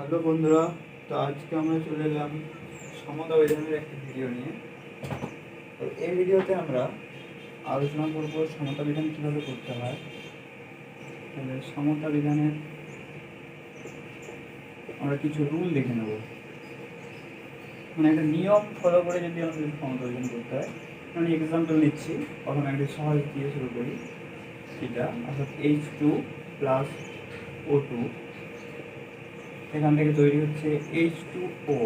Hello বন্ধুরা, তো আজকে আমরা চলে এলাম সমতা বিধানের একটি ভিডিও নিয়ে। তো এই ভিডিওতে আমরা আলোচনা করব সমতা বিধান কীভাবে করতে হয়। তাহলে সমতা বিধানের আমরা কিছু রুল দেখে নেব। মানে একটা নিয়ম ফলো করে যদি আমাদের সমতা বিধান করতে হয়, আমি এক্সাম্পল নিচ্ছি, প্রথমে একটি সহজ দিয়ে শুরু করি। এটা অর্থাৎ H two plus O two এখান থেকে তৈরি হচ্ছে এইচ টু ও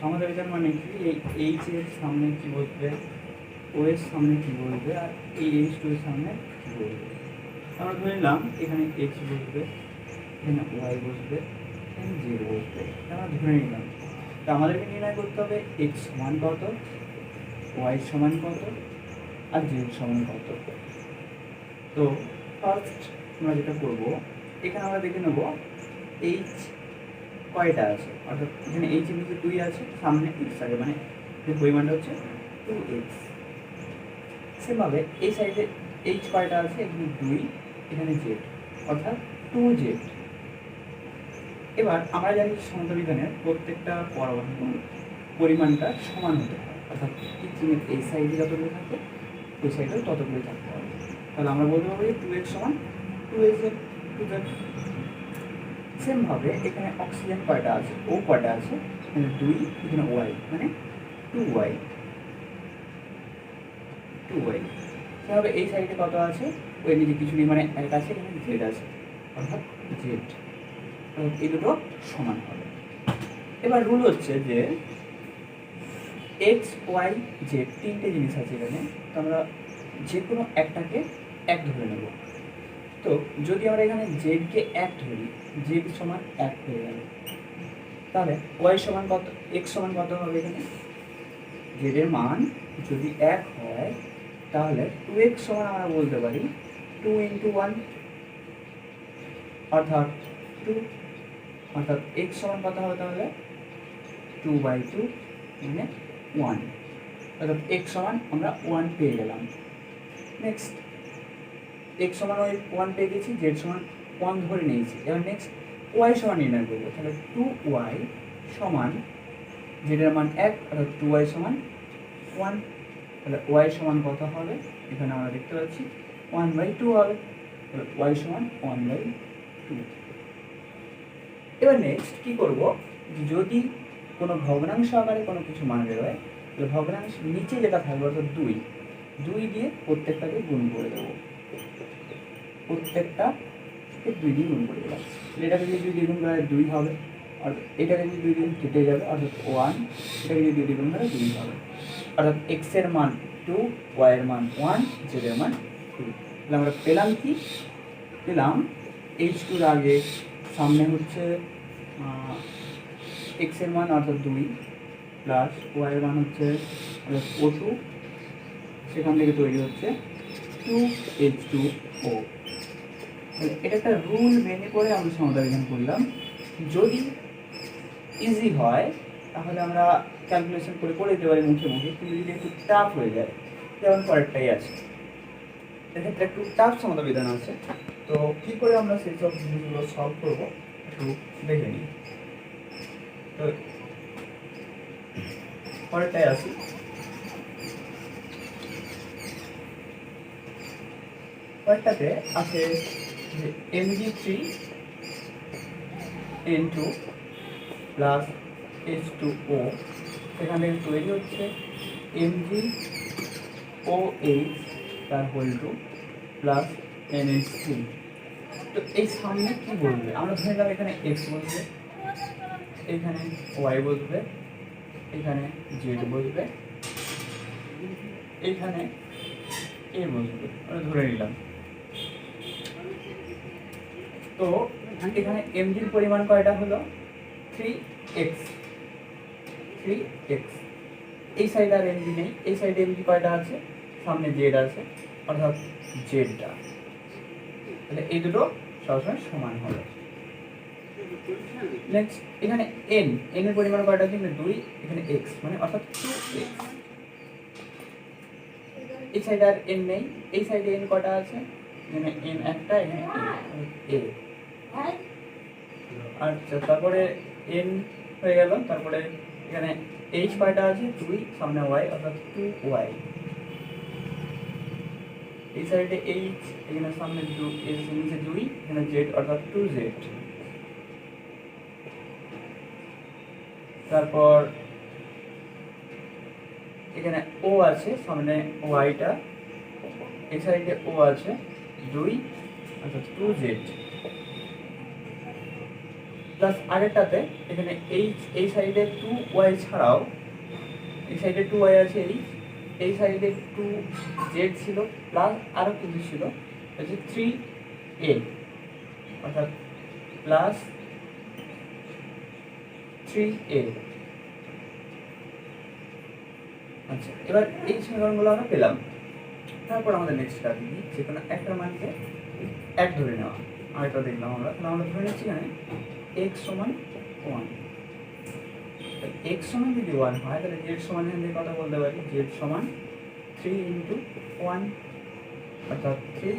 সমাধান মানে কি? এই এইচ এর সামনে কি বসবে? ও এর সামনে কি বসবে? আর এই এইচ টু এর সামনে কি বসবে? আমরা ধরে নিলাম এখানে এইচ বসবে, এখানে ওয়াই বসবে, এখানে জেড বসবে। আমরা ধরে নিলাম। তো আমাদেরকে নির্ণয় করতে হবে এক্স সমান কত? ওয়াই সমান কত? আর জেড সমান কত? তো ফার্স্ট আমরা যেটা করব, এখানে আমরা দেখে নেব এইচ কয়টা আছে? অর্থাৎ এখানে এইচ নিচে দুই আছে, সামনে এক্স আছে মানে পরিমাণটা হচ্ছে টু এক্স সেভাবে এই সাইডে এইচ কয়টা আছে? এখানে দুই, এখানে জেড অর্থাৎ টু জেড এবার আমরা জানি সমতবিধানের প্রত্যেকটা পরমাণু পরিমাণটা সমান হতে হয় অর্থাৎ টিচিংয়ের এই সাইডে যতগুলো থাকে ওই সাইডেও ততগুলোই থাকতে হবে। তাহলে আমরা বলতে পারি টু এক্স সমান টু এক্স টু জেড সেমভাবে এখানে অক্সিজেন কয়টা আছে? ও কয়টা আছে? এখানে দুই, এখানে ওয়াই মানে টু ওয়াই টু ওয়াই সেভাবে এই সাইডে কত আছে? ওই নিচে কিছু নেই মানে এক আছে, এখানে জেড আছে, অর্থাৎ জেড এই দুটো সমান হবে। এবার রুল হচ্ছে যে এক্স ওয়াই জেড তিনটে জিনিস আছে এখানে। তো আমরা যে কোনো একটাকে এক ধরে নেব। তো যদি আমরা এখানে জেডকে এক ধরি জেড সমান এক হয়ে গেল। তাহলে ওয়াই সমান কত এক্স সমান কত হবে এখানে? জেডের মান যদি এক হয়, তাহলে টু এক্স সমান আমরা বলতে পারি টু ইন্টু ওয়ান অর্থাৎ টু অর্থাৎ এক্স সমান কত হবে তাহলে? টু বাই টু মানে ওয়ান অর্থাৎ এক্স সমান আমরা ওয়ান পেয়ে গেলাম। নেক্সট এক্স সমান ওই ওয়ান পেয়ে গেছি জেড সমান ওয়ান ধরে নিয়েছি। এবার নেক্সট ওয়াই সমান নির্ণয় করব। তাহলে টু ওয়াই সমান জেডের মান এক অর্থাৎ টু ওয়াই সমান ওয়ান তাহলে ওয়াই সমান কত হবে? এখানে আমরা দেখতে পাচ্ছি ওয়ান বাই টু হবে, তাহলে ওয়াই সমান ওয়ান বাই টু এবার নেক্সট কি করব? যদি কোনো ভগ্নাংশ আকারে কোনো কিছু মান বেরোয়, তাহলে ভগ্নাংশ নিচে যেটা থাকবে অর্থাৎ দুই দুই দিয়ে প্রত্যেকটাকে গুণ করে দেবো। প্রত্যেকটা দুই দিন গুণ করে দিলাম। এটাকে যদি দুই দিয়ে গুণ করা হয় দুই হবে, আর এটাকে যদি দুই দিন কেটে যাবে, অর্থাৎ ওয়ান এটাকে যদি দুই দিয়ে গুণ করা দুই হবে। অর্থাৎ এক্সের মান টু ওয়াইয়ের মান ওয়ান জেডের মান টু তাহলে আমরা পেলাম কি? পেলাম এইচ টুর আগে সামনে হচ্ছে এক্সের মান অর্থাৎ দুই প্লাস ওয়াই এর মান হচ্ছে, অর্থাৎ ও টু সেখান থেকে তৈরি হচ্ছে টু এইচ টু ও এটা একটা রুল মেনে করে আমরা সমতা বিধান করলাম। যদি ইজি হয়, তাহলে আমরা ক্যালকুলেশন করে করে দিতে পারি মুখে মুখে। কিন্তু যদি একটু টাফ হয়ে যায়, যেমন পরেরটাই আছে। এক্ষেত্রে একটু টাফ সমতা বিধান আছে। তো কী করে আমরা সেই সব জিনিসগুলো সলভ করব, একটু দেখে নিই। তো পরেরটাই আসি কয়েকটাতে আছে যে MG three N two plus H two O সেখান তৈরি হচ্ছে এমজি ও এইচ তার whole two plus N H three তো এই সামনে কী বলবে? আমরা ধরে নিলাম এখানে এক্স বসবে, এখানে ওয়াই বসবে, এখানে জেড বসবে, এখানে এ বসবে। আমরা ধরে নিলাম। তো এখানে এমজির পরিমাণ কয়টা হলো? থ্রি এক্স থ্রি এক্স এই সাইডে আর এমজি নেই। এই সাইডে এমজি কয়টা আছে? সামনে জেড আছে, অর্থাৎ জেডটা তাহলে এই দুটো সবসময় সমান হবে। নেক্সট এখানে এন এন এর পরিমাণ কয়টা আছে? দুই, এখানে এক্স মানে অর্থাৎ টু এক্স এই সাইডে আর এন নেই। এই সাইডে এন কয়টা আছে? এখানে এন একটা, এখানে এ আচ্ছা তারপরে এন হয়ে গেল, তারপরে এখানে এইচ কয়টা আছে দুই, সামনে ওয়াই অর্থাৎ টু ওয়াই এই সাইডে এইচ এখানে সামনে দু নিচে দুই, এখানে জেড অর্থাৎ টু জেড তারপর এখানে ও আছে, সামনে ওয়াইটা এই সাইডে ও আছে, দুই, অর্থাৎ টু জেড প্লাস আগেরটাতে এখানে এইচ এই সাইডে টু ওয়াই ছাড়াও, এই সাইডে টু ওয়াই আছে এইচ এই সাইডে টু জেড ছিল প্লাস আরও কিছু ছিল, হচ্ছে থ্রি এ অর্থাৎ প্লাস থ্রি এ আচ্ছা এবার এই সমীকরণগুলো আমরা পেলাম। তারপর আমাদের নেক্সট কাজ কি যে কোনো একটা মানকে এক ধরে নেওয়া। আরেকটা দেখলাম আমরা, তাহলে আমরা ধরে নিচ্ছি এখানে এক্স সমান ওয়ান এক্স সমান যদি ওয়ান হয়, তাহলে জেড সমান এখান কথা বলতে পারি? জেড সমান থ্রি ইন্টু ওয়ান অর্থাৎ থ্রি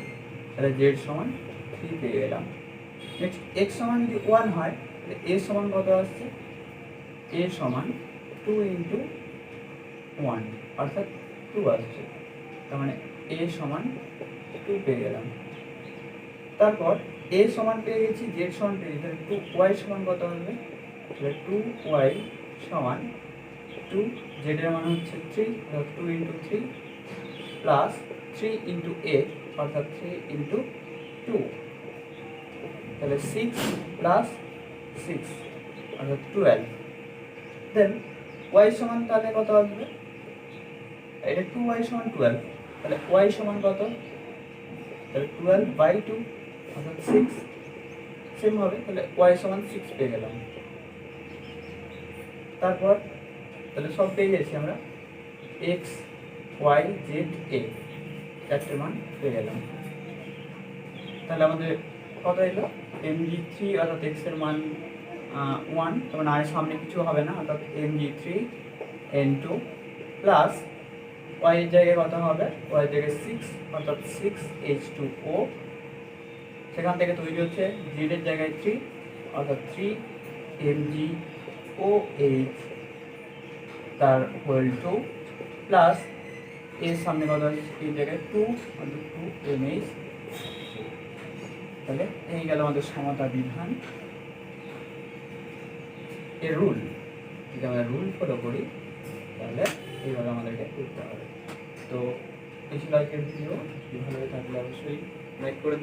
তাহলে জেড সমান থ্রি পেয়ে গেলাম। নেক্সট এক্স সমান যদি ওয়ান হয়, তাহলে এ সমান কত আসছে? এ সমান টু ইন্টু ওয়ান অর্থাৎ টু আসছে। তার মানে এ সমান টু পেয়ে গেলাম। তারপর এ সমান পেয়ে গেছি জেড সমান পেয়ে গেছি টু ওয়াই সমান কত হবে? টু ওয়াই সমান টু জেডের মান হচ্ছে three two into three plus three into A অর্থাৎ থ্রি ইন্টু টু তাহলে সিক্স প্লাস সিক্স অর্থাৎ টুয়েলভ দেন ওয়াই সমান তাহলে কত আসবে? এটা টু ওয়াই সমান টুয়েলভ তাহলে ওয়াই সমান কত? তাহলে টুয়েলভ বাই টু অর্থাৎ সিক্স সেম হবে, তাহলে ওয়াই সমান সিক্স পেয়ে গেলাম। তারপর তাহলে সব পেয়ে গেছি আমরা। এক্স ওয়াই জেড এ চারটে মান পেয়ে গেলাম। তাহলে আমাদের কত এলো? এম জি থ্রি অর্থাৎ এক্সের মান ওয়ান তখন আর সামনে কিছু হবে না, অর্থাৎ M G three N two plus Y এর জায়গায় কত হবে? ওয়াই জায়গায় সিক্স অর্থাৎ সিক্স এইচ টু ও সেখান থেকে তৈরি হচ্ছে জেড এর জায়গায় থ্রি অর্থাৎ থ্রি জি ও এইচ তার হোল টু প্লাস এর সামনে কত আছে? এই জায়গায় টু অর্থাৎ টু এম এইচ তাহলে এই গেল আমাদের সমতা বিধান। এর রুল যদি আমরা রুল ফলো করি, তাহলে এইভাবে আমাদেরকে করতে হবে। তো এই ছিল আজকের ভিডিও ভালো থাকলে অবশ্যই লাইক করে।